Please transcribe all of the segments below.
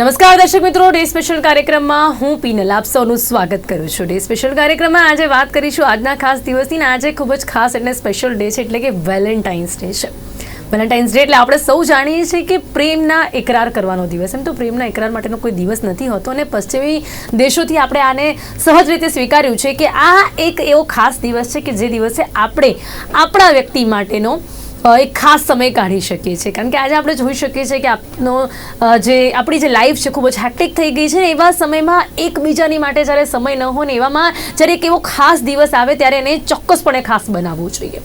નમસ્કાર દર્શક મિત્રો, ડે સ્પેશિયલ કાર્યક્રમમાં હું પીનલ, આપ સૌનું સ્વાગત કરું છું. ડે સ્પેશિયલ કાર્યક્રમમાં આજે વાત કરીશું આજના ખાસ દિવસની આજે ખૂબ જ ખાસ એટલે સ્પેશિયલ ડે છે, એટલે કે વેલેન્ટાઇન્સ ડે છે. વેલેન્ટાઇન્સ ડે એટલે આપણે સૌ જાણીએ છીએ કે પ્રેમના એકરાર કરવાનો દિવસ. એમ તો પ્રેમના એકરાર માટેનો કોઈ દિવસ નથી હોતો અને પશ્ચિમી દેશોથી આપણે આને સહજ રીતે સ્વીકાર્યું છે કે આ એક એવો ખાસ દિવસ છે કે જે દિવસે આપણે આપણા વ્યક્તિ માટેનો એક ખાસ સમય કાઢી શકીએ છીએ. કારણ કે આજે આપણે જોઈ શકીએ છીએ કે આપનો જે, આપણી જે લાઈફ છે ખૂબ જ હેક્ટિક થઈ ગઈ છે ને એવા સમયમાં એકબીજાની માટે જ્યારે સમય ન હોય ને એવામાં જ્યારે એક એવો ખાસ દિવસ આવે ત્યારે એને ચોક્કસપણે ખાસ બનાવવું જોઈએ.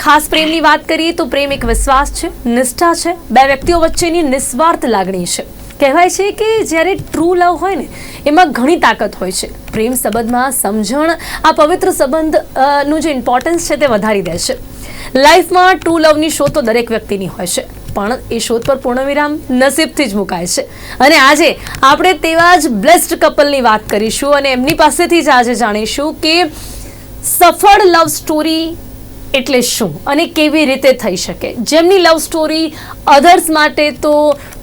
ખાસ પ્રેમની વાત કરીએ તો પ્રેમ એક વિશ્વાસ છે, નિષ્ઠા છે, બે વ્યક્તિઓ વચ્ચેની નિસ્વાર્થ લાગણી છે. કહેવાય છે કે જ્યારે ટ્રુ લવ હોય ને, એમાં ઘણી તાકાત હોય છે. પ્રેમ સંબંધમાં સમજણ, આ પવિત્ર સંબંધનું જે ઇમ્પોર્ટન્સ છે તે વધારી દે છે. લાઈફમાં ટુ લવની શોધ તો દરેક વ્યક્તિની હોય છે, પણ એ શોધ પર પૂર્ણવિરામ નસીબથી જ મુકાય છે. અને આજે આપણે તેવા જ બ્લેસ્ડ કપલની વાત કરીશું અને એમની પાસેથી જ આજે જાણીશું કે સફળ લવ સ્ટોરી એટલે શું અને કેવી રીતે થઈ શકે. જેમની લવ સ્ટોરી અધર્સ માટે તો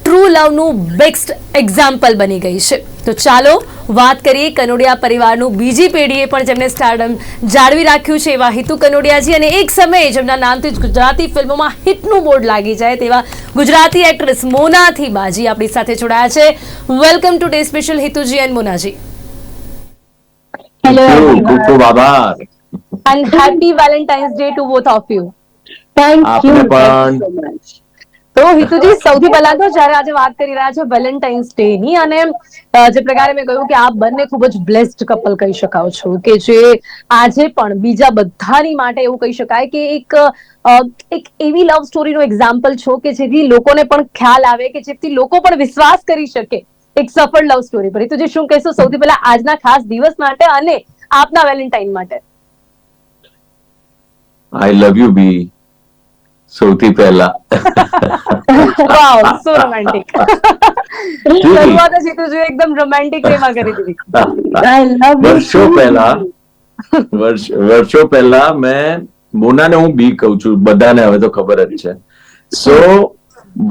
ટ્રુ લવનું બેસ્ટ એક્ઝામ્પલ બની ગઈ છે. તો ચાલો વાત કરીએ કનોડિયા પરિવારનું બીજી પેઢીએ પણ જેમને સ્ટારડમ જાળવી રાખ્યું છે એવા હિતુ કનોડિયાજી અને એક સમયે જેમના નામથી જ ગુજરાતી ફિલ્મોમાં હિટનું બોર્ડ લાગી જાય તેવા ગુજરાતી એક્ટ્રેસ મોનાથી બાજી આપણી સાથે જોડાયા છે welcome today special Hituji and Monaji hello ખૂબ. ખૂબ આભાર and happy Valentine's day to both of you Thank આપને you. પણ. Thank you so much. તો હિતુજી, સૌથી પહેલા તો જ્યારે આજે વાત કરી રહ્યા છે વેલેન્ટાઇન્સ ડે ની અને જે પ્રકારે મેં કહ્યું કે આપ બંને ખૂબ જ બ્લેસ્ડ કપલ કહી શકાવ છો, કે જે આજે પણ બીજા બધાની માટે એવું કહી શકાય કે એક એક એવી લવ સ્ટોરીનું એક્ઝામ્પલ છો કે જેથી લોકોને પણ ખ્યાલ આવે કે જેથી લોકો પણ વિશ્વાસ કરી શકે એક સફળ લવ સ્ટોરી પર. હિતુજી, શું કહેશો? સૌથી પહેલા આજના ખાસ દિવસ માટે અને આપના વેલેન્ટાઇન માટે. આઈ લવ યુ બી સૌથી પહેલા. વાવ સો રોમેન્ટિક શરૂઆત જ હિતુજી એકદમ રોમેન્ટિક વેમાં કરી દીધી. આઈ લવ વર્ષો પહેલા વર્ષો પહેલા મેં મોનાને હું બી કહું છું બધાને હવે તો ખબર જ છે. સો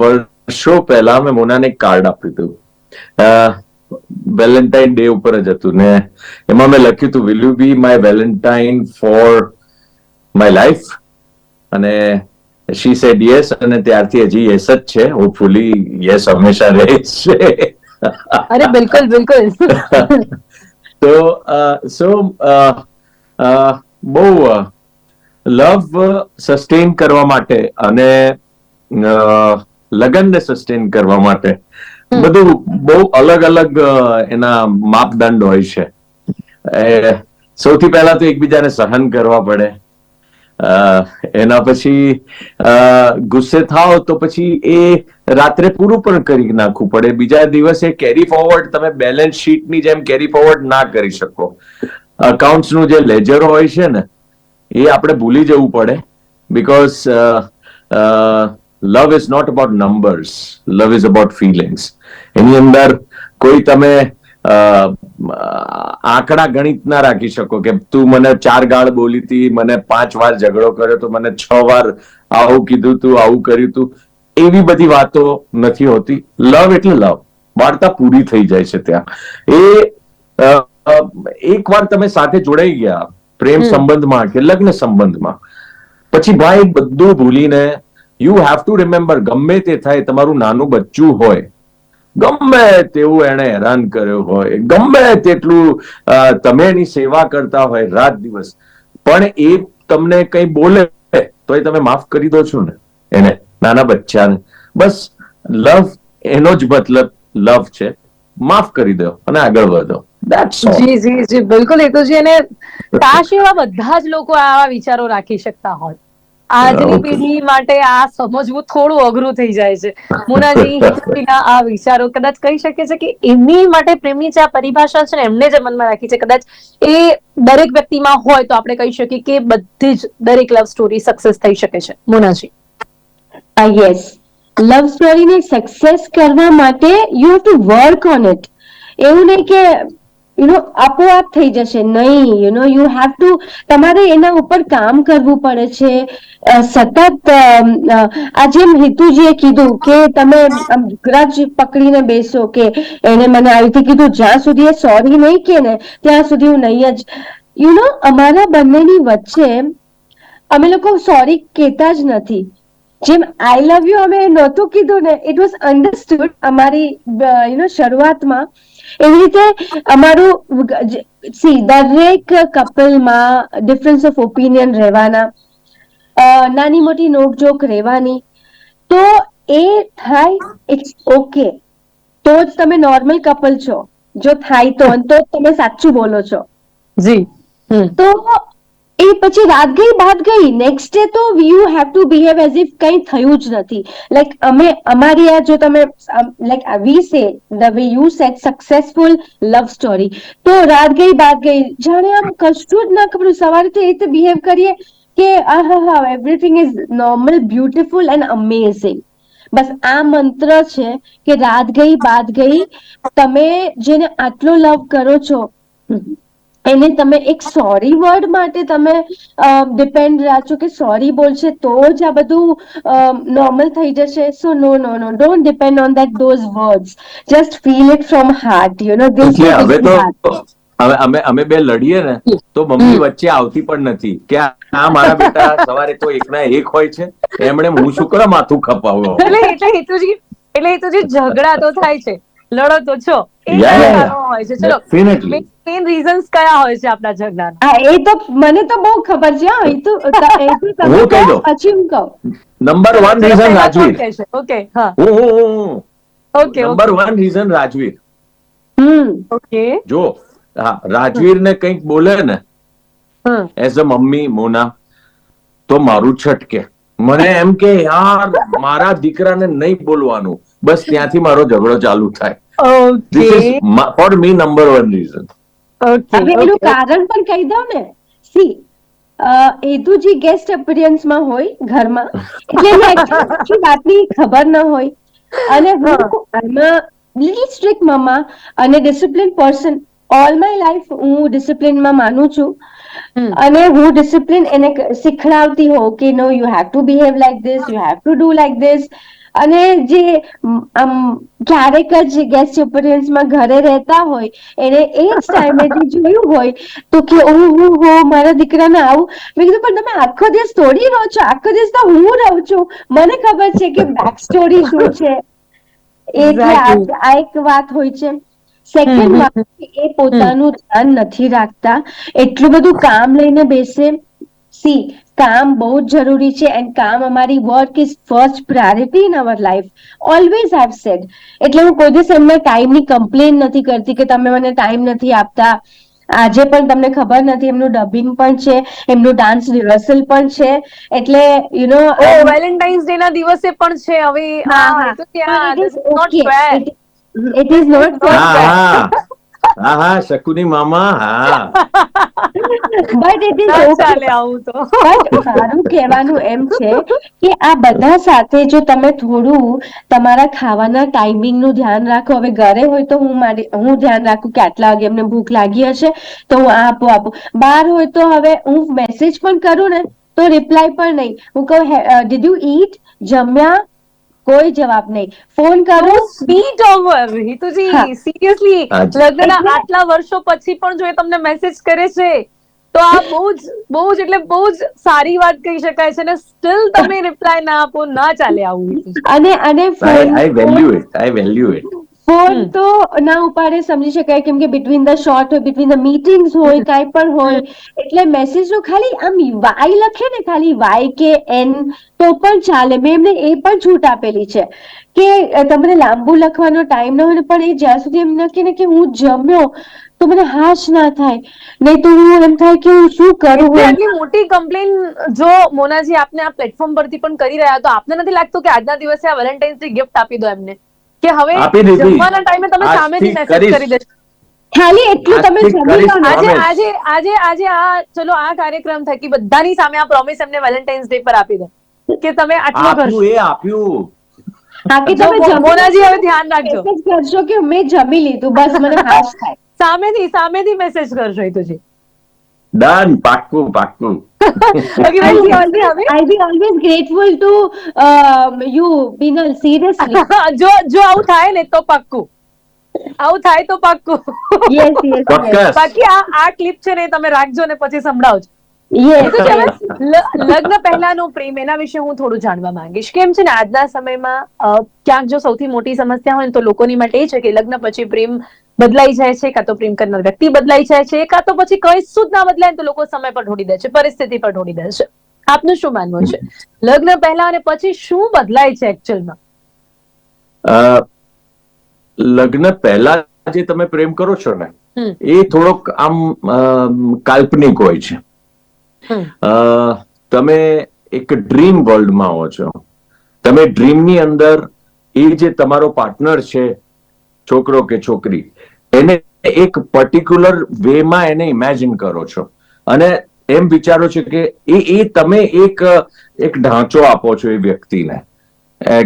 વર્ષો પહેલા મેં મોનાને એક કાર્ડ આપ્યું હતું. વેલેન્ટાઇન ડે ઉપર જ હતું ને એમાં મેં લખ્યું હતું will you be my valentine for my life અને શી સેડ યસ અને ત્યારથી હજી યસ જ છે. હોપફુલી યસ હંમેશા રહે છે. અરે બિલકુલ બિલકુલ. તો સો બહુ લવ સસ્ટેન કરવા માટે અને લગનને સસ્ટેન કરવા માટે બધું બહુ અલગ અલગ એના માપદંડ હોય છે. એ, સૌથી પહેલા તો એકબીજાને સહન કરવા પડે. એના પછી ગુસ્સે થાવ તો પછી એ રાત્રે પૂરું પણ કરી નાખવું પડે. બીજા દિવસે કેરી ફોરવર્ડ તમે બેલેન્સ શીટની જેમ કેરી ફોરવર્ડ ના કરી શકો. અકાઉન્ટ્સનું જે લેજર હોય છે ને, એ આપણે ભૂલી જવું પડે. Because love is not about numbers love is about feelings એની અંદર કોઈ તમે આંકડા ગણિત ના રાખી શકો કે તું મને ચાર ગાળ બોલી હતી મને પાંચ વાર ઝઘડો કર્યો તો મને છ વાર આવું કીધું તું આવું કર્યું તું. એવી બધી વાતો નથી હોતી. લવ એટલે લવ. વાર્તા પૂરી થઈ જાય છે ત્યાં. એ એક વાર એકવાર તમે સાથે જોડાઈ ગયા પ્રેમ. સંબંધમાં કે લગ્ન સંબંધમાં. પછી ભાઈ બધું ભૂલીને યુ હેવ ટુ રિમેમ્બર ગમે તે થાય તમારું નાનું બચ્ચું હોય ગમે તેવું એને હેરાન કર્યો હોય, ગમે તેટલું તમે એની સેવા કરતા હોય રાત દિવસ, પણ એ તમને કઈ બોલે, તો એ તમે માફ કરી દો છો ને, એને, નાના બચ્ચાને. બસ, લવ, એનો જ મતલબ, લવ છે. માફ કરી દો અને આગળ વધો. જી જી જી, બિલકુલ. હેતુજી અને કાશ એવા બધા જ લોકો આવા વિચારો રાખી શકતા હોય. આજની. પેઢી માટે આ સમજવું થોડું અઘરું થઈ જાય છે મુનાજી આ વિચારો કદાચ કહી શકે છે કે એમની માટે પ્રેમની જે આ પરિભાષા છે ને એમને જે મનમાં રાખી છે કદાચ એ દરેક વ્યક્તિમાં હોય તો આપણે કહી શકીએ કે બધી જ દરેક લવ સ્ટોરી સક્સેસ થઈ શકે છે મુનાજી યસ. લવ સ્ટોરીને સક્સેસ કરવા માટે you have to work on it એવું નહીં કે યુ નો આપોઆપ થઈ જશે. નહીં you know you have to તમારે એના ઉપર કામ કરવું પડે છે. સતત આ જેમ હિતુજીએ કીધું કે તમે ગ્રજ પકડીને બેસો કે એને મને આવી રીતે કીધું, જ્યાં સુધી એ સોરી નહીં કે ને, ત્યાં સુધી હું નહીં જ. યુ નો અમારા બંનેની વચ્ચે અમે લોકો સોરી કહેતા જ નથી. જેમ આઈ લવ યુ અમે નહોતું કીધું ને ઇટ વોઝ અન્ડરસ્ટુડ અમારી યુ નો શરૂઆતમાં એવી રીતે અમારું સી દરેક કપલમાં ડિફરન્સ ઓફ ઓપિનિયન રહેવાના. નાની મોટી નોકજોક રહેવાની. તો એ થાય ઇટ્સ ઓકે તો જ તમે નોર્મલ કપલ છો. જો થાય તો તો જ તમે સાચું બોલો છો. જી તો એ પછી રાત ગઈ, બાદ ગઈ. નેક્સ્ટ ડે તો you have to behave as if કંઈ થયું જ નથી. લાઈક અમે, અમારી આ જો તમે like we say the way you set successful love story તો રાત ગઈ, બાદ ગઈ. જાણે આમ કશું જ ના ખબર. સવારે તો એ રીતે બિહેવ કરીએ કે આ હા હા everything is normal beautiful and amazing બસ આ મંત્ર છે કે રાત ગઈ, બાદ ગઈ, તમે જેને આટલો લવ કરો છો એને તમે એક સોરી વર્ડ માટે તમે ડિપેન્ડ રાખો કે સોરી બોલશે તો જ આ બધું નોર્મલ થઈ જશે. So no no no don't depend on that those words just feel it from heart you know this હવે તો હવે અમે અમે બે લડીએ ને તો મમ્મી વચ્ચે આવતી પણ નથી. કે આ મારા બેટા સવારે તો એકના એક હોય છે એમણે હું શું કરવા માથું ખપાવો. એટલે એટલે હેતુજી એટલે હેતુજી ઝઘડા તો થાય છે. લડો તો છો. એ હોય છે. ચલો. મેઇન રીઝન્સ કયા હોય છે આપના ઝઘડાના? હા એ તો મને તો બહુ ખબર છે હા, એ તો એ તો તમે હું કહી કહો, દઉં. પછી હું કહું. Number 1 reason Rajveer. ઓકે હા. હું હું okay number 1 reason Rajveer. Hmm. Okay જો હા રાજવીર ને કંઈક બોલે ને હમ. એઝ અ મમ્મી મોના તો મારું છટકે. મને એમ કે યાર મારા દીકરાને નહીં બોલવાનું. બસ ત્યાંથી મારો ઝઘડો ચાલુ થાય. Okay this is for me number one reason હવે એનું કારણ પણ કહી દઉં ને. સી જે ગેસ્ટ અપિયરન્સમાં હોય ઘરમાં એટલે વાતની ખબર ન હોય. અને હું. લિટલ સ્ટ્રિક મમ્મા અને discipline person all my life હું ડિસિપ્લિનમાં માનું છું. અને હું ડિસિપ્લિન એને શીખડાવતી હોઉં કે no you have to behave like this you have to do like this અને જે આમ ક્યારેક જ ગેસ્ટ અપિયરન્સમાં ઘરે રહેતા હોય એને એ જ ટાઈમે જોયું હોય તો કે હું હો મારા દીકરાને આવું. મેં કીધું પણ તમે આખો દિવસ થોડી રહો છો? આખો દિવસ તો હું રહું છું. મને ખબર છે કે બેક સ્ટોરી શું છે. એટલે આ એક વાત હોય છે. સેકન્ડ વાત એ પોતાનું ધ્યાન નથી રાખતા. એટલું બધું કામ લઈને બેસે. સી કામ બહુ જ જરૂરી છે એન્ડ કામ અમારી work is first priority in our life always have said એટલે હું કોઈ દિવસ એમને ટાઈમની કમ્પ્લેન નથી કરતી કે તમે મને ટાઈમ નથી આપતા. આજે પણ તમને ખબર નથી એમનું ડબિંગ પણ છે એમનું ડાન્સ રિહર્સલ પણ છે. એટલે યુ નો વેલેન્ટાઇન્સ ડે ના દિવસે પણ છે હવે ઇટ ઇઝ નોટ હા. હા હા શકુની મામા હા. બટ ઇટ ઇઝ ચાલે આવું તો. મારું કહેવાનું એમ છે કે આ બધા સાથે જો તમે થોડું તમારા ખાવાના ટાઈમિંગનું ધ્યાન રાખો હવે ઘરે હોય તો હું મારી હું ધ્યાન રાખું કે આટલા વાગે એમને ભૂખ લાગી હશે તો હું આપો આપું આપું. બહાર હોય તો હવે હું મેસેજ પણ કરું ને તો રિપ્લાય પણ નહીં. હું કહું ડીડ યુ ઈટ જમ્યા? કોઈ જવાબ નહીં. ફોન કરો સ્વીટ ઓવર હિતુજી સિરિયસલી. લગ્નના આટલા વર્ષો પછી પણ જો એ તમને મેસેજ કરે છે તો આ બહુ જ બહુ જ એટલે બહુ જ સારી વાત કહી શકાય છે ને સ્ટીલ તમે રિપ્લાય ના આપો ના ચાલે આવું. અને અને phone I value it I value it phone. તો ના ઉપાડે સમજી શકાય. કેમ કે બિટવીન ધ શોર્ટ હોય બિટવીન ધ મીટિંગ્સ હોય કાંઈ પણ હોય. એટલે મેસેજ નો ખાલી આમ વાય લખે ને ખાલી વાય કે એન તો પણ ચાલે. મેં એમને એ પણ છૂટ આપેલી છે કે તમને લાંબુ લખવાનો ટાઈમ ન હોય પણ એ જ્યાં સુધી એમ લખે ને કે હું જમ્યો તો મને હાશ ના થાય. નહીં તો હું એમ થાય કે હું શું કરું હું આટલી મોટી કમ્પ્લેન જો મોનાજી આપને આ પ્લેટફોર્મ પરથી પણ કરી રહ્યા તો આપને નથી લાગતું કે આજના દિવસે આ વેલેન્ટાઇન્સ ડે ગિફ્ટ આપી દો એમને? કે હવે જમવાના ટાઈમે તમે સામેથી મેસેજ કરી દેશો ખાલી એટલું તમે જમી લો આજે આજે આજે આજે આ ચલો આ કાર્યક્રમ થકી બધાની સામે આ પ્રોમિસ એમને વેલેન્ટાઇન્સ ડે પર આપી દો. કે તમે આટલું કરશો એ આપ્યું. બાકી તમે જમોનાજી મોનાજી હવે ધ્યાન રાખજો. કરશો કે મેં જમી લીધું બસ મને ખાસ થાય. સામેથી સામેથી મેસેજ કરશો હિતુજી ડન પાક્કું પાક્કું Okay, well, be always, I be always grateful to um, you, Binal. Seriously. જો જો આવું થાય ને તો પાક્કું આવું થાય તો પાક્કું યસ yes, yes. બાકી આ આ ક્લિપ છે ને તમે રાખજો ને પછી સંભળાવજો. લગ્ન પહેલાનો પ્રેમ એના વિશે હું થોડું જાણવા માંગીશ કેમ છે ને આજના સમયમાં ક્યાંક જો સૌથી મોટી સમસ્યા હોય ને તો લોકોની માટે એ છે કે લગ્ન પછી પ્રેમ બદલાઈ જાય છે કાં તો પ્રેમ કરનાર વ્યક્તિ બદલાઈ જાય છે કાં તો પછી કઈ જ ના બદલાય તો લોકો સમય પર ઢોળી દે છે પરિસ્થિતિ પર ઢોળી દે છે. આપનું શું માનવું છે? લગ્ન પહેલા અને પછી શું બદલાય છે એકચ્યુઅલમાં લગ્ન પહેલા જે તમે પ્રેમ કરો છો ને એ થોડોક આમ કાલ્પનિક હોય છે. અ, તમે એક ડ્રીમ વર્લ્ડમાં હો છો. તમે ડ્રીમની અંદર એ જે તમારો પાર્ટનર છે છોકરો કે છોકરી, એને એક પર્ટિક્યુલર વેમાં એને ઇમેજિન કરો છો. અને એમ વિચારો છો કે એ એ તમે એક એક ઢાંચો આપો છો એ વ્યક્તિને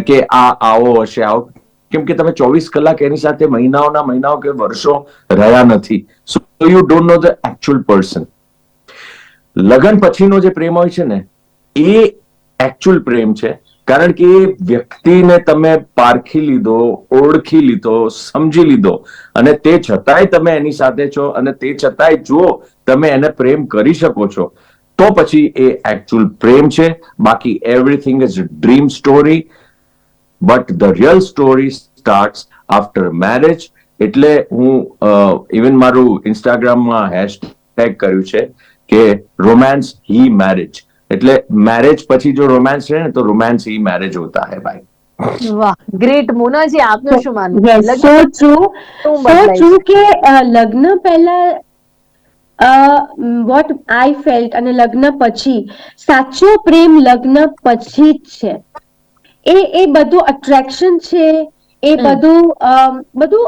કે આ આવો હશે, આવો. કેમ કે તમે ચોવીસ કલાક એની સાથે મહિનાઓના મહિનાઓ કે વર્ષો રહ્યા નથી. So you don't know the actual person લગ્ન પછીનો જે પ્રેમ હોય છે ને, એ એકચ્યુઅલ પ્રેમ છે. કારણ કે વ્યક્તિને તમે પારખી લીધો, ઓળખી લીધો, સમજી લીધો અને તે છતાંય તમે એની સાથે છો અને તે છતાંય જો તમે એને પ્રેમ કરી શકો છો, તો પછી એ એકચ્યુઅલ પ્રેમ છે. બાકી everything is dream story but the real story start after marriage એટલે હું ઇવન મારું ઇન્સ્ટાગ્રામમાં હેશટેગ કર્યું છે કે રોમાન્સ હી મેરેજ એટલે મેરેજ પછી જો રોમાન્સ છે ને તો રોમાન્સ હી મેરેજ હોતા હે ભાઈ. વાહ ગ્રેટ મોનાજી આપનું શું માનવું બદલાય છે? true કે લગ્ન પહેલા વોટ આઈ ફેલ્ટ અને લગ્ન પછી સાચો પ્રેમ લગ્ન પછી જ છે. એ એ બધું અટ્રેક્શન છે એ બધું બધું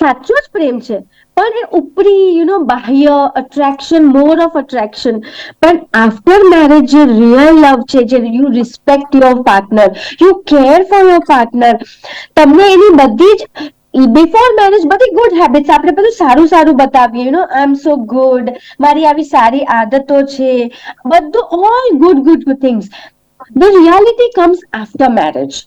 સાચો જ પ્રેમ છે. પણ એ ઉપરી યુ નો બાહ્ય અટ્રેક્શન મોર ઓફ અટ્રેક્શન પણ આફ્ટર મેરેજ જે રિયલ લવ છે જે you respect your partner you care for your partner તમને એની બધી જ બિફોર મેરેજ બધી ગુડ હેબિટ્સ આપણે બધું સારું સારું બતાવીએ you know I M so good મારી આવી સારી આદતો છે, બધું all good good things the reality comes after marriage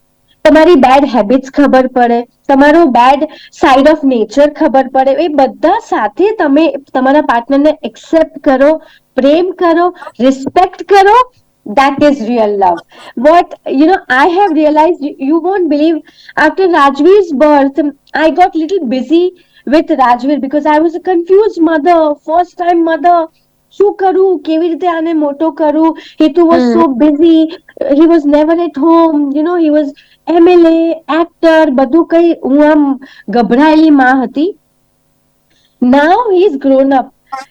તમારી બેડ હેબિટ્સ ખબર પડે તમારો બેડ સાઇડ ઓફ નેચર ખબર પડે એ બધા સાથે તમે તમારા પાર્ટનરને એક્સેપ્ટ કરો પ્રેમ કરો રિસ્પેક્ટ કરો is real love what you know i have realized you, you won't believe after rajveer's birth i got little busy with rajveer because i was a confused mother first time mother શું કરું? કેવી રીતે આને મોટો કરું? Hetu was so busy he was never at home you know he was MLA actor બધું કઈ હું આમ ગભરાયેલી માં હતી. Now he is grown up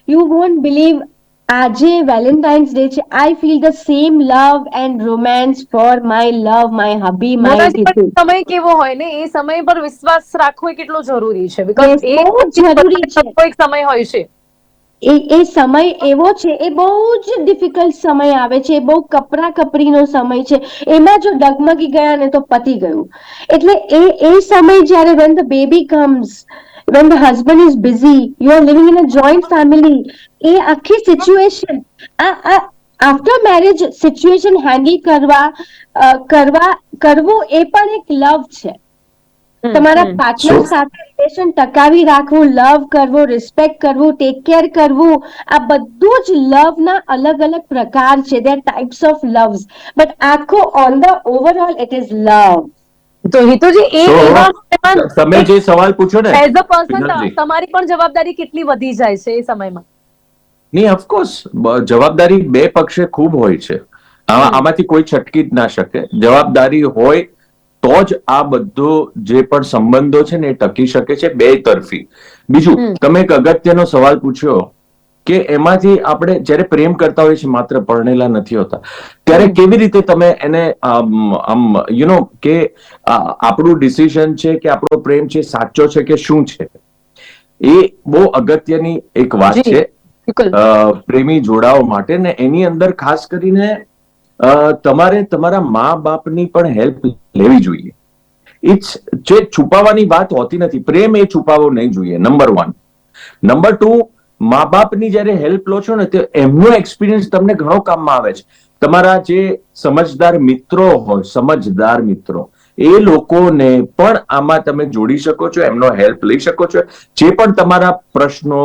you won't believe આજે વેલેન્ટાઇન્સ ડે છે. I feel the same love and romance for my love my hubby my સમય કેવો હોય ને? એ સમય પર વિશ્વાસ રાખવો કેટલો જરૂરી છે? બીકોઝ એ જરૂરી છે. કોઈક સમય હોય છે. એ એ સમય એવો છે, એ બહુ જ ડિફિકલ્ટ સમય આવે છે બહુ કપરા કપરીનો સમય છે. એમાં જો ડગમગી ગયા ને તો પતી ગયું. એટલે એ એ સમય જ્યારે when the baby comes when the husband is busy you are living in a joint family એ આખી સિચ્યુએશન આ આફ્ટર મેરેજ સિચ્યુએશન હેન્ડલ કરવા કરવા, કરવું એ પણ એક લવ છે. તમારા પાર્ટનર સાથે રિલેશન ટકાવી રાખવું લવ કરવું રિસ્પેક્ટ કરવું ટેક કેર કરવું આ બધું જ લવ ના અલગ અલગ પ્રકાર છે. There types of loves but આખો on the overall it is love તો હિતુજી એ તમે જે સવાલ પૂછો ને એઝ અ પર્સન તમારી પણ જવાબદારી કેટલી વધી જાય છે એ સમયમાં? નહીં ઓફકોર્સ જવાબદારી બે પક્ષે ખૂબ હોય છે. આમાંથી કોઈ છટકી જ ના શકે. જવાબદારી હોય તો જ આ બધો જે પણ સંબંધો છે ને એ ટકી શકે છે બે તરફી. બીજું તમે એક અગત્યનો સવાલ પૂછ્યો કે એમાંથી આપણે જ્યારે પ્રેમ કરતા હોય છે માત્ર પરણેલા નથી હોતા ત્યારે કેવી રીતે તમે એને આમ યુ નો કે આપણું ડિસિઝન છે કે આપણો પ્રેમ છે સાચો છે કે શું છે? એ બહુ અગત્યની એક વાત છે. પ્રેમી જોડાઓ માટે ને એની અંદર ખાસ કરીને તમારે તમારા મા બાપની પણ હેલ્પ લેવી જોઈએ. ઇટ્સ જે છુપાવવાની વાત હોતી નથી, પ્રેમ એ છુપાવવો નહીં જોઈએ નંબર વન નંબર ટુ મા બાપની જ્યારે હેલ્પ લો છો ને, તો એમનો એક્સપિરિયન્સ તમને ઘણો કામમાં આવે છે. તમારા જે સમજદાર મિત્રો હોય, સમજદાર મિત્રો, એ લોકોને પણ આમાં તમે જોડી શકો છો, એમનો હેલ્પ લઈ શકો છો. જે પણ તમારા પ્રશ્નો,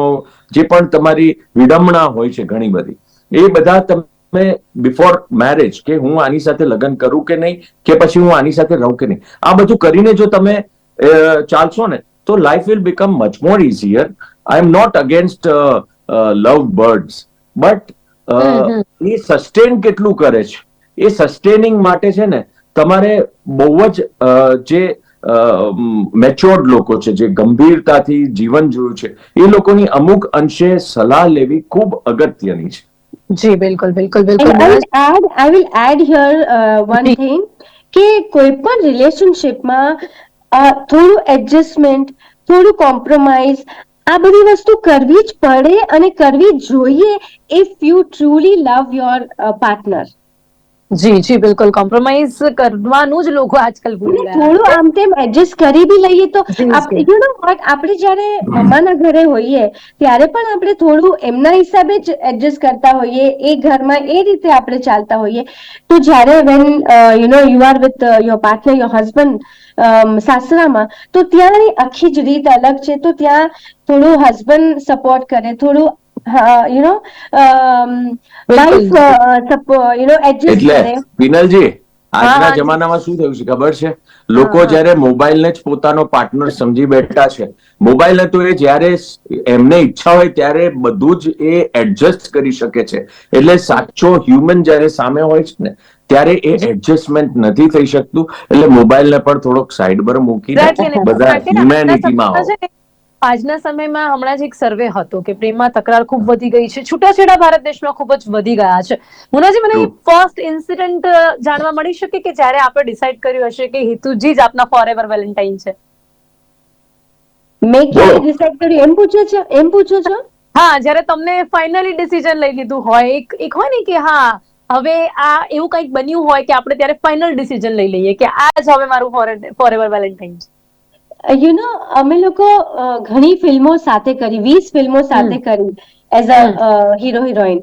જે પણ તમારી વિડંબણા હોય છે ઘણી બધી, એ બધા તમે બિફોર મેરેજ કે હું આની સાથે લગ્ન કરું કે નહીં કે પછી હું આની સાથે રહું કે નહીં. આ બધું કરીને જો તમે ચાલશો ને તો life will become much more easier I am not against love birds but A sustain કેટલું કરે છે? એ સસ્ટેનિંગ માટે છે ને તમારે બહુ જ જે મેચ્યોર્ડ લોકો છે જે ગંભીરતાથી જીવન જોયું છે એ લોકોની અમુક અંશે સલાહ લેવી ખૂબ અગત્યની છે. જી બિલકુલ બિલકુલ બિલકુલ will add here uh, one G. thing કે કોઈ પણ રિલેશનશિપમાં થોડું એડજસ્ટમેન્ટ થોડું કોમ્પ્રોમાઇઝ આ બધી વસ્તુ કરવી જ પડે અને કરવી જોઈએ if you truly love your partner જી જી બિલકુલ. કોમ્પ્રોમાઇઝ કરવાનું જ લોકો આજકાલ ભૂલી ગયા થોડું આમ તેમ એડજસ્ટ કરી બી લઈએ તો. યુ નો વોટ આપણે જ્યારે મમ્માના ઘરે હોઈએ ત્યારે પણ આપણે થોડું એમના હિસાબે જ એડજસ્ટ કરતા હોઈએ એ ઘરમાં એ રીતે આપણે ચાલતા હોઈએ. તો જ્યારે when you know you are with your partner your husband સાસરામાં તો ત્યાંની આખી જ રીત અલગ છે. તો ત્યાં થોડું હસબન્ડ સપોર્ટ કરે થોડું નો નો આજના. જમાનામાં શું થયું છે ખબર છે? લોકો જયારે જ્યારે મોબાઈલને જ પોતાનો પાર્ટનર સમજી બેઠા છે. મોબાઈલ તો એ જ્યારે એમને ઈચ્છા હોય ત્યારે બધું જ એ એડજસ્ટ કરી શકે છે. એટલે સાચો હ્યુમન જ્યારે સામે હોય છે ને ત્યારે એ એડજસ્ટમેન્ટ નથી થઈ શકતું. એટલે મોબાઈલને પણ થોડોક સાઈડ પર મૂકીને બધા હ્યુમેનિટીમાં ને, આજના સમયમાં હમણાં જ એક સર્વે હતો કે પ્રેમમાં તકરાર ખૂબ વધી ગઈ છે. છૂટાછેડા ભારત દેશમાં ખૂબ જ વધી ગયા છે. મુનાજી મને ફર્સ્ટ ઇન્સિડન્ટ જાણવા મળી શકે કે જ્યારે આપણે ડિસાઈડ કર્યું હશે કે હિતુજી જ આપના ફોરએવર વેલેન્ટાઇન છે? મેં ક્યારે ડિસાઈડ કર્યું? એમ પૂછો છો? એમ પૂછો છો? હા જ્યારે તમને ફાઇનલી ડિસિઝન લઈ લીધું હોય એક એક હોય ને કે હા હવે આ એવું કંઈક બન્યું હોય કે આપણે ત્યારે ફાઇનલ ડિસિઝન લઈ લઈએ કે આ જ હવે મારું ફોરએવર વેલેન્ટાઇન છે. યુ નો અમે લોકો ઘણી ફિલ્મો સાથે કરી વીસ ફિલ્મો સાથે કરી એઝ અ હીરો હિરોઈન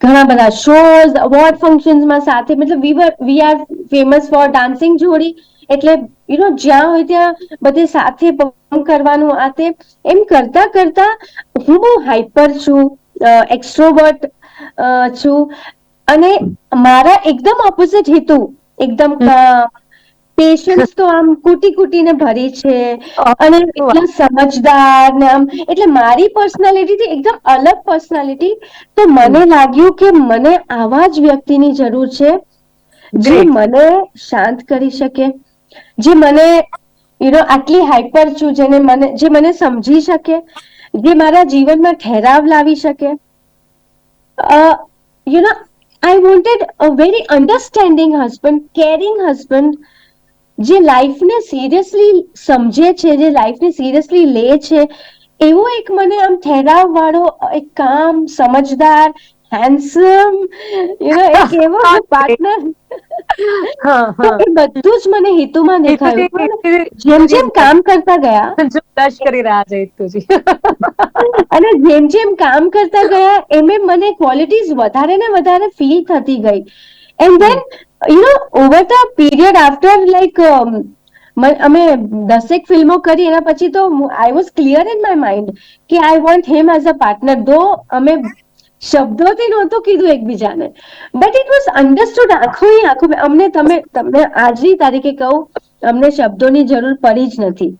ઘણા બધા શોઝ અવોર્ડ ફંક્શન્સમાં સાથે મતલબ we were we are famous for dancing જોડી એટલે યુ નો જ્યાં હોય ત્યાં બધે સાથે પરફોર્મ કરવાનું આ તે એમ કરતા કરતા હું બહુ હાઈપર છું એક્સ્ટ્રોવર્ટ છું અને મારા એકદમ ઓપોઝિટ હેતુ એકદમ પેશન્સ તો આમ કૂટી કૂટીને ભરી છે. અને એટલા સમજદાર ને આમ એટલે મારી પર્સનાલિટી થી એકદમ અલગ પર્સનાલિટી તો મને લાગ્યું કે મને આવા જ વ્યક્તિની જરૂર છે જે મને શાંત કરી શકે જે મને યુ નો આટલી હાઈપર છું જેને મને જે મને સમજી શકે જે મારા જીવનમાં ઠેરાવ લાવી શકે. You know I wanted a very understanding husband caring husband જે લાઈફને સિરિયસલી સમજે છે જે લાઈફને સિરિયસલી લે છે એવો એક મને આમ ઠેરાવ વાળો એક કામ સમજદાર હેન્ડસમ યુ નો એક એવો પાર્ટનર બધું જ મને હેતુમાં દેખાયું. જેમ જેમ કામ કરતા ગયા કરી રહ્યા છે હિતુજી અને જેમ જેમ કામ કરતા ગયા એમ એમ મને ક્વોલિટીઝ વધારે ને વધારે ફીલ થતી ગઈ. And then you know over the period after like અમે દસેક ફિલ્મો કરી એના પછી તો I was clear in my mind કે I want him as a partner though અમે શબ્દોથી નહોતું કીધું એકબીજાને. બટ ઇટ વોઝ અન્ડરસ્ટુડ આખું આખું અમને તમે તમને આજની તારીખે કહું અમને શબ્દોની જરૂર પડી જ નથી.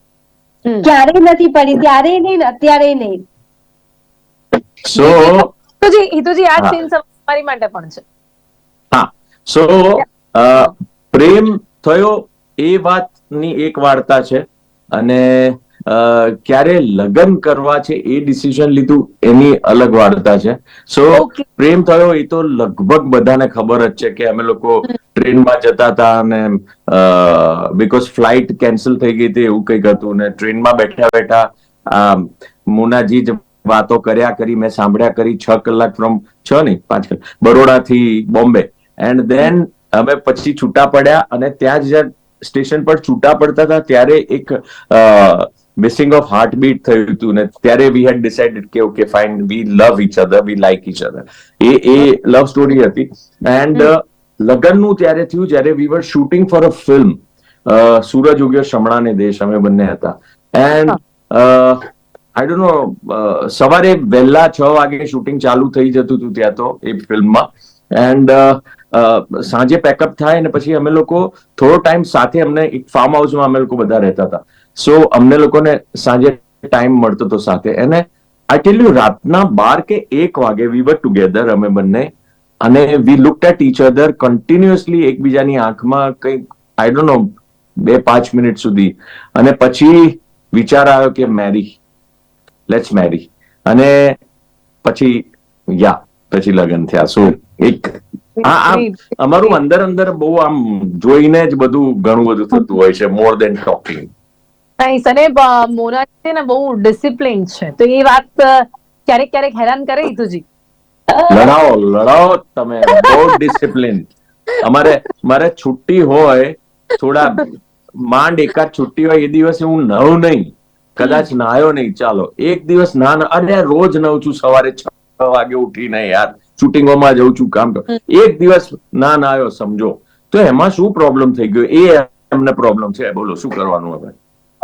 ક્યારેય નથી પડી ત્યારે નહીં અત્યારે નહીં. સો હિતુજી આ. સીન તમારી માટે પણ છે. હા. સો પ્રેમ થયો એ વાતની એક વાર્તા છે અને ક્યારે લગ્ન કરવા છે એ ડિસિઝન લીધું એની અલગ વાર્તા છે. સો પ્રેમ થયો એ તો લગભગ બધાને ખબર જ છે કે અમે લોકો ટ્રેનમાં જતા હતા અને બીકોઝ ફ્લાઇટ કેન્સલ થઈ ગઈ હતી એવું કંઈક હતું ને ટ્રેનમાં બેઠા બેઠા મુનાજી જ વાતો કર્યા કરી મેં સાંભળ્યા કરી છ કલાક ફ્રોમ છ નહીં પાંચ કલાક બરોડાથી બોમ્બે. એન્ડ દેન અમે પછી છૂટા પડ્યા અને ત્યાં જ સ્ટેશન પર છૂટા પડતા હતા ત્યારે એક મિસિંગ ઓફ હાર્ટ બીટ થયું હતું ને ત્યારે વી હેડ ડિસાઇડેડ કે okay fine we love each other we like each other A A love story હતી. એન્ડ લગ્નનું ત્યારે થયું જ્યારે we were shooting for a film સૂરજ ઉગ્યો શમણાને દેશ અમે બંને હતા. એન્ડ આઈ ડોન્ટ નો સવારે વહેલા છ વાગે શૂટિંગ ચાલુ થઈ જતું હતું ત્યાં તો એ ફિલ્મમાં એન્ડ સાંજે પેકઅપ થાય ને પછી અમે લોકો થોડો ટાઈમ સાથે અમને એક ફાર્મ હાઉસમાં અમે લોકો બધા રહેતા હતા. સો અમને લોકોને સાંજે ટાઈમ મળતો હતો સાથે. અને આઈ ટેલ યુ રાતના બાર કે એક વાગે વી વર ટુગેધર અમે બંને. અને we look at each other continuously એકબીજાની આંખમાં કંઈક આઈ ડોન્ટ નો બે પાંચ મિનિટ સુધી. અને પછી વિચાર આવ્યો કે મેરી લેટ્સ મેરી અને પછી યા પછી લગ્ન થયા. સો એક અમારું અંદર અંદર બહુ આમ જોઈને જ બધું ઘણું બધું થતું હોય છે મોર દેન ટોકિંગ નાઈસ અને મોના છે ને બહુ ડિસિપ્લિન છે. તો એ વાત ક્યારેક ક્યારેક હેરાન કરે હિતુજી લડાવો લડાવો તમે. બહુ ડિસિપ્લિન અમારે મારે છુટ્ટી હોય થોડા માંડ એકાદ છુટ્ટી હોય એ દિવસે હું નવ નહીં. કદાચ નાયો નહીં. ચાલો એક દિવસ ના- અરે રોજ નવ છું સવારે છ વાગે ઉઠીને યાર. શૂટિંગોમાં જઉં છું કામ કરું. એક દિવસ ના ના આવ્યો સમજો. તો એમાં શું પ્રોબ્લેમ થઈ ગયો? એ એમને પ્રોબ્લેમ છે. બોલો શું કરવાનું હવે?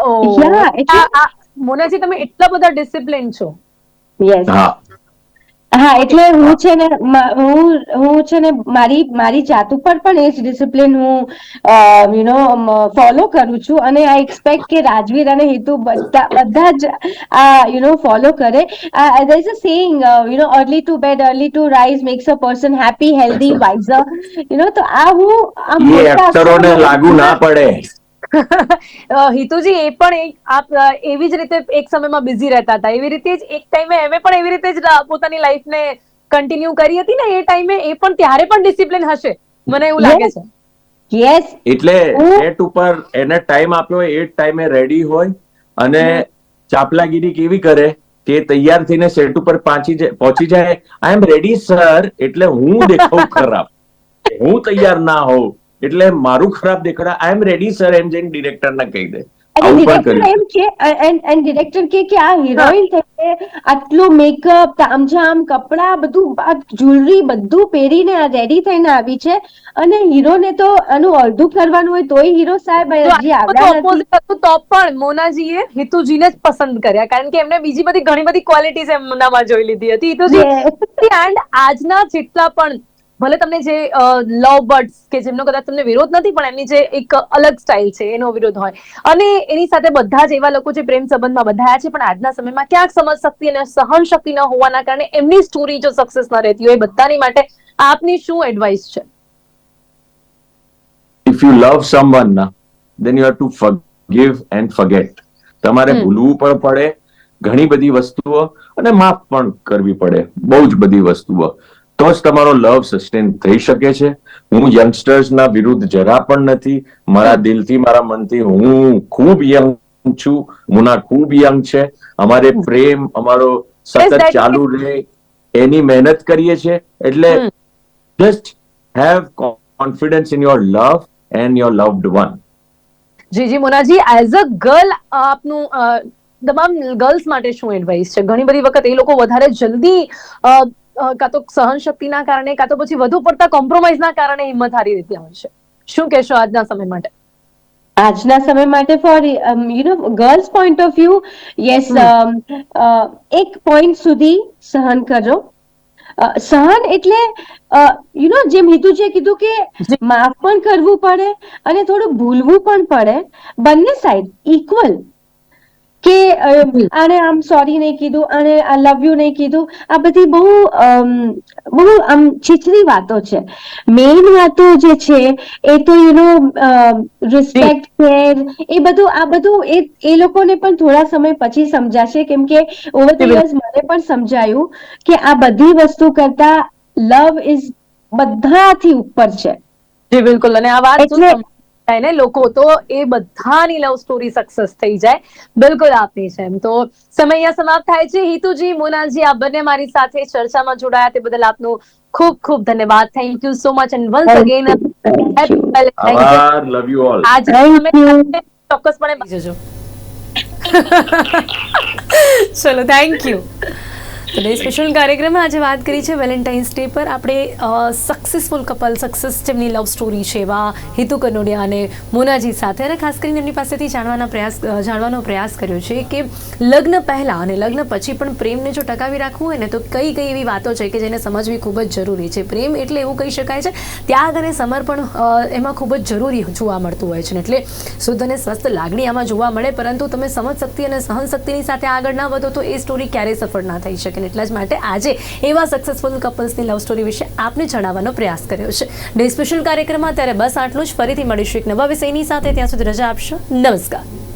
ઓહ. Yeah, એટલે- આ- આ- મોનાજી તમે એટલા બધા ડિસિપ્લિન છો. યસ હા. હા એટલે હું છે ને હું હું છે ને મારી મારી જાત ઉપર પણ એ જ ડિસિપ્લિન હું યુ નો ફોલો કરું છું અને આઈ એક્સપેક્ટ કે રાજવીર અને હેતુ બધા બધા જ આ યુ નો ફોલો કરે. There is a saying you know early to bed early to rise makes a person happy healthy wiser you know તો આ હું આ લાગુ ના પડે. હિતુજી એ પણ એક આપ એવી જ રીતે એક સમયમાં બિઝી રહેતા હતા. એવી રીતે જ એક ટાઈમે એમે પણ એવી રીતે જ પોતાની લાઈફને કન્ટિન્યુ કરી હતી ને એ ટાઈમે એ પણ ત્યારે પણ ડિસિપ્લિન હશે. મને એવું લાગે છે. યસ એટલે એટ ઉપર એને ટાઈમ આપ્યો હોય એ જ ટાઈમે રેડી હોય અને ચાપલાગીરી કેવી કરે કે તૈયાર થઈને સેટ ઉપર પાંચી જાય પહોંચી જાય. આઈ એમ રેડી સર એટલે હું દેખાવ ખરાબ. હું તૈયાર ના હોઉં. એટલે મારું ખરાબ દેખાડા આઈ એમ રેડી સર એમ જઈને ડિરેક્ટર ને કહી દે. ડિરેક્ટર કે એન્ડ એન્ડ ડિરેક્ટર કે કે આ હિરોઈન થઈને આટલું મેકઅપ તામઝામ કપડા બધું જ્વેલરી બધું પહેરીને આ રેડી થઈને આવી છે. અને હીરોને તો આનું અડધું કરવાનું હોય તોય હીરો સાહેબ હજી આવ્યા નથી. તો પણ મોનાજીએ હિતુજીને જ પસંદ કર્યા કારણ કે એમને બીજી બધી ઘણી બધી ક્વોલિટીઝ એમનામાં જોઈ લીધી હતી. હિતુજી એન્ડ આજના જેટલા પણ ભલે તમને જે લવ બર્ડ્સ કે જેમનો કદાચ તમને વિરોધ નથી પણ એમની જે એક અલગ સ્ટાઇલ છે એનો વિરોધ હોય. અને એની સાથે બધા જ એવા લોકો જે પ્રેમ સંબંધમાં બંધાયા છે પણ આજના સમયમાં ક્યાંક સમજ શક્તિ અને સહન શક્તિ ન હોવાના કારણે એમની સ્ટોરી જો સક્સેસ ન રહેતી હોય બધાની માટે આપની શું એડવાઇસ છે? If you love someone then you have to forgive and forget તમારે ભૂલવું પણ પડે ઘણી બધી વસ્તુઓ અને માફ પણ કરવી પડે. બહુ જ બધી વસ્તુઓ. તો જ તમારો લવ સસ્ટેન થઈ શકે છે. હું યંગસ્ટર્સના વિરુદ્ધ જરા પણ નથી. મારા દિલથી મારા મનથી હું ખૂબ યંગ છું. મુના ખૂબ યંગ છે. અમારે પ્રેમ અમારો સતત ચાલુ રહે. એની મહેનત કરીએ છીએ. એટલે just have confidence in your love and your loved one one. જી જી મોનાજી એઝ અ ગર્લ આપનું તમામ ગર્લ્સ માટે શું એડવાઇસ છે? ઘણી બધી વખત એ લોકો વધારે જલ્દી કાં તો સહન શક્તિના કારણે કાં તો પછી વધુ પડતા કોમ્પ્રોમાઇઝના કારણે હિંમત હારી રીતે હોય છે. શું કહેશો આજના સમય માટે? આજના સમય માટે for you know girls point of view yes એક પોઈન્ટ સુધી સહન કરજો. સહન એટલે યુ નો જેમ હિતુજીએ કીધું કે માફ પણ કરવું પડે અને થોડું ભૂલવું પણ પડે. બંને સાઈડ ઇક્વલ કે આને આમ સોરી નહીં કીધું આને આ લવ યુ નહીં કીધું આ બધી બહુ બહુ આમ છીછરી વાતો છે. મેઇન વાતો જે છે એ તો યુ નો રિસ્પેક્ટ કેર એ બધું આ બધું એ એ લોકોને પણ થોડા સમય પછી સમજાશે કેમ કે ઓવર ધ યર્સ મને પણ સમજાયું કે આ બધી વસ્તુ કરતા લવ ઇઝ બધાથી ઉપર છે. જી બિલકુલ. અને આ વાત જો એટલે- સમજાય ને લોકો તો એ બધાની લવ સ્ટોરી સક્સેસ થઈ જાય. બિલકુલ આપની જેમ. તો સમય અહીંયા સમાપ્ત થાય છે. હિતુજી મોનાજી આ બંને મારી સાથે ચર્ચામાં જોડાયા. તે બદલ આપનું ખૂબ ખૂબ ધન્યવાદ. Thank you so much and once again love you all આજે તમે ચોક્કસપણે જજો. ચલો થેન્ક યુ તો ડે સ્પેશિયલ કાર્યક્રમમાં આજે વાત કરી છે વેલેન્ટાઇન્સ ડે પર. આપણે સક્સેસફુલ કપલ સક્સેસ જેમની લવ સ્ટોરી છે એવા હિતુ કનોડિયા અને મોનાજી સાથે. અને ખાસ કરીને એમની પાસેથી જાણવાના પ્રયાસ જાણવાનો પ્રયાસ કર્યો છે કે લગ્ન પહેલાં અને લગ્ન પછી પણ પ્રેમને જો ટકાવી રાખવું હોય ને તો કઈ કઈ એવી વાતો છે કે જેને સમજવી ખૂબ જ જરૂરી છે. પ્રેમ એટલે એવું કહી શકાય છે, ત્યાગ અને સમર્પણ એમાં ખૂબ જ જરૂરી જોવા મળતું હોય છે. એટલે શુદ્ધ અને સ્વસ્થ લાગણી આમાં જોવા મળે, પરંતુ તમે સમજશક્તિ અને સહનશક્તિની સાથે આગળ ના વધો તો એ સ્ટોરી ક્યારેય સફળ ના થઈ શકે. ને એટલા જ માટે આજે એવા સક્સેસફુલ કપલ્સની લવ સ્ટોરી વિશે આપને જણાવવાનો પ્રયાસ કર્યો છે. ડે સ્પેશિયલ કાર્યક્રમમાં ત્યારે બસ આટલું જ. ફરીથી મળીશું એક નવા વિષયની સાથે. ત્યાં સુધી રજા આપશો. નમસ્કાર.